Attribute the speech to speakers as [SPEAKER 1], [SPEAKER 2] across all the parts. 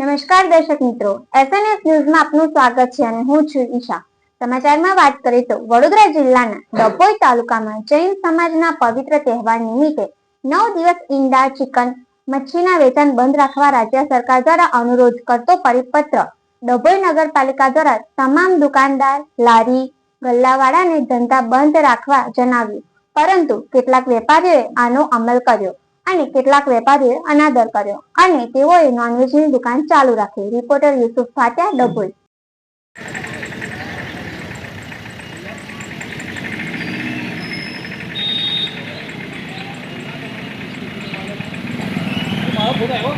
[SPEAKER 1] નમસ્કાર દર્શક મિત્રો એસએનએસ ન્યૂઝમાં આપનું સ્વાગત છે અને હું છું ઈશા સમાચારમાં વાત કરીએ તો વડોદરા જિલ્લાના ડભોઈ તાલુકામાં જૈન સમાજના પવિત્ર તહેવાર નિમિત્તે નવ દિવસ ઈંડા ચિકન મચ્છીના વેચાણ બંધ રાખવા રાજ્ય સરકાર દ્વારા અનુરોધ કરતો પરિપત્ર ડભોઈ નગરપાલિકા દ્વારા તમામ દુકાનદાર લારી ગલ્લાવાળાને ધંધા બંધ રાખવા જણાવ્યું પરંતુ કેટલાક વેપારીઓએ આનો અમલ કર્યો અને કેટલાક વેપારીએ अनादर કર્યો અને તેઓ એ નાનકડી દુકાન ચાલુ રાખી રિપોર્ટર યુસુફ ફાટિયા ડબલ માહોલ બોલેવો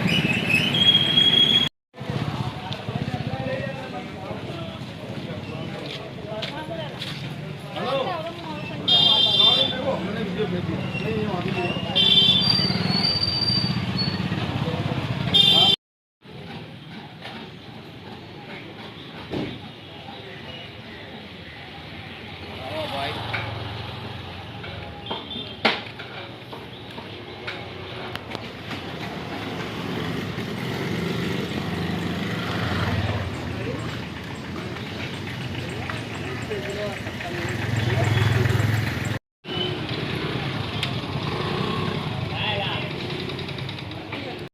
[SPEAKER 1] માહોલ બોલેવો po.